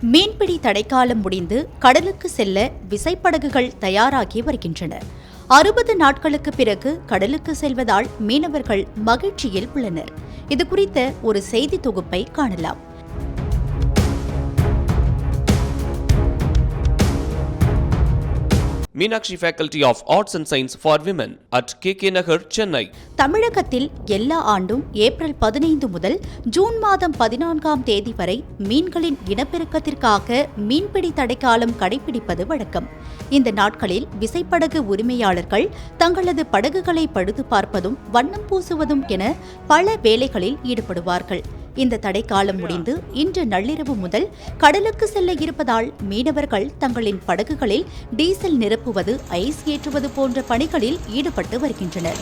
மீன்பிடி தடைக்காலம் முடிந்து கடலுக்கு செல்ல விசைப்படகுகள் தயாராகி வருகின்றன. அறுபது நாட்களுக்கு பிறகு கடலுக்கு செல்வதால் மீனவர்கள் மகிழ்ச்சியில் உள்ளனர். இது குறித்த ஒரு செய்தி தொகுப்பை காணலாம். Meenakshi faculty of arts and science for women at K K Nagar Chennai தமிழகத்தில் எல்லா ஆண்டும் ஏப்ரல் பதினைந்து முதல் ஜூன் மாதம் பதினான்காம் தேதி வரை மீன்களின் இனப்பெருக்கத்திற்காக மீன்பிடி தடைக்காலம் கடைபிடிப்பது வழக்கம். இந்த நாட்களில் விசைப்படகு உரிமையாளர்கள் தங்களது படகுகளை படுத்து பார்ப்பதும் வண்ணம் பூசுவதும் என பல வேலைகளில் ஈடுபடுவார்கள். இந்த தடை காலம் முடிந்து இன்று நள்ளிரவு முதல் கடலுக்கு செல்ல இருப்பதால் மீனவர்கள் தங்களின் படகுகளில் டீசல் நிரப்புவது ஐஸ் ஏற்றுவது போன்ற பணிகளில் ஈடுபட்டு வருகின்றனர்.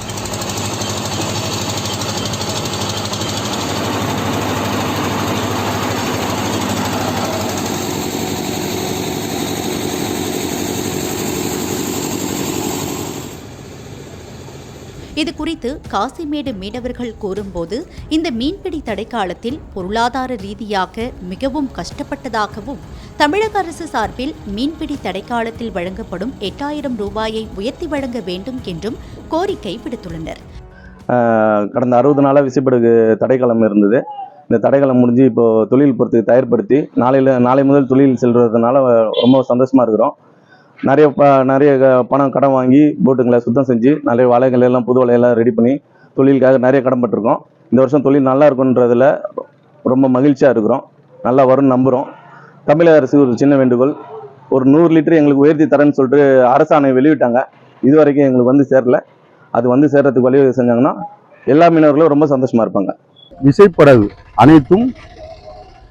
இது குறித்து காசிமேடு மீனவர்கள் கூறும்போது இந்த மீன்பிடி தடைக்காலத்தில் பொருளாதார ரீதியாக மிகவும் கஷ்டப்பட்டதாகவும் தமிழக அரசு சார்பில் மீன்பிடி தடைக்காலத்தில் வழங்கப்படும் எட்டாயிரம் ரூபாயை உயர்த்தி வழங்க வேண்டும் என்றும் கோரிக்கை விடுத்துள்ளனர். கடந்த அறுபது நாளாக விசைப்படகு தடைக்காலம் இருந்தது. இந்த தடைக்காலம் முடிஞ்சு இப்போ தொழில் பொறுத்து தயார்படுத்தி நாளையில் நாளை முதல் தொழில் செல்வதனால ரொம்ப சந்தோஷமா இருக்கிறோம். நிறைய ப நிறைய க- பணம் கடன் வாங்கி போட்டுங்களை சுத்தம் செஞ்சு நிறைய வலைகள் எல்லாம் புது வலையெல்லாம் ரெடி பண்ணி தொழிலுக்காக நிறைய கடன் பட்டிருக்கோம். இந்த வருஷம் தொழில் நல்லா இருக்குன்றதுல ரொம்ப மகிழ்ச்சியாக இருக்கிறோம். நல்லா வரும்னு நம்புகிறோம் தமிழக அரசு ஒரு சின்ன வேண்டுகோள். ஒரு நூறு லிட்டர் எங்களுக்கு உயர்த்தி தரேன்னு சொல்லிட்டு அரசாணை வெளியிட்டாங்க. இது வரைக்கும் எங்களுக்கு வந்து சேரல. அது வந்து சேர்றதுக்கு வழி செஞ்சாங்கன்னா எல்லா மீனவர்களும் ரொம்ப சந்தோஷமாக இருப்பாங்க. விசைப்படகு அனைத்தும்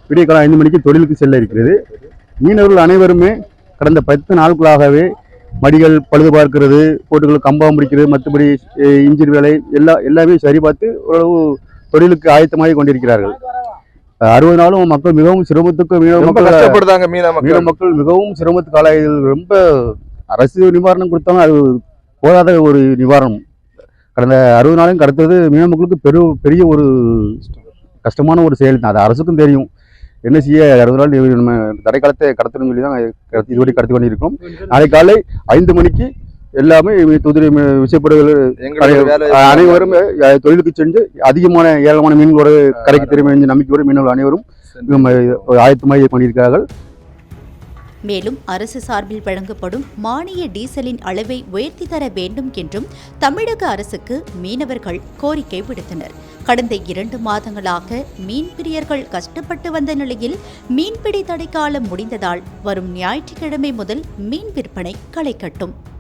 விடிய காலம் ஐந்து மணிக்கு தொழிலுக்கு செல்ல இருக்கிறது. மீனவர்கள் அனைவருமே கடந்த பத்து நாட்களாகவே மடிகள் பழுது பார்க்கிறது போட்டுகள் கம்பம் பிடிக்கிறது மற்றபடி இன்ஜின் வேலை எல்லா எல்லாமே சரி பார்த்து ஓரளவு தொழிலுக்கு ஆயத்தமாகி கொண்டிருக்கிறார்கள். அறுபது நாளும் மக்கள் மிகவும் சிரமத்துக்கு ரொம்ப மக்கள் மீன மக்கள். மிகவும் சிரமத்துக்கு ஆளாயது ரொம்ப அரசு நிவாரணம் கொடுத்தாலும் அது போதாத ஒரு நிவாரணம். கடந்த அறுபது நாளையும் கடத்தது மீனவ மக்களுக்கு பெரு பெரிய ஒரு கஷ்டமான ஒரு செயல் தான். அது அரசுக்கும் தெரியும். என்ன செய்ய அறுபது நாள் நம்ம தடைக்காலத்தை கடத்தணும்னு சொல்லி தான் இதுவரை கடத்தி கொண்டிருக்கோம் நாளை காலை ஐந்து மணிக்கு எல்லாமே எங்களுடைய வேலை அனைவரும் தொழிலுக்கு சென்று அதிகமான ஏராளமான மீன்களோட கரைக்கு திரும்ப என்ற நம்பிக்கையோடு மீனவர்கள் அனைவரும் ஆயத்தமாக கொண்டிருக்கிறார்கள் மேலும் அரசு சார்பில் வழங்கப்படும் மானிய டீசலின் அளவை உயர்த்தி தர வேண்டும் என்றும் தமிழக அரசுக்கு மீனவர்கள் கோரிக்கை விடுத்தனர். கடந்த இரண்டு மாதங்களாக மீன்பிரியர்கள் கஷ்டப்பட்டு வந்த நிலையில் மீன்பிடி தடைக்காலம் முடிந்ததால் வரும் ஞாயிற்றுக்கிழமை முதல் மீன் விற்பனை களை கட்டும்.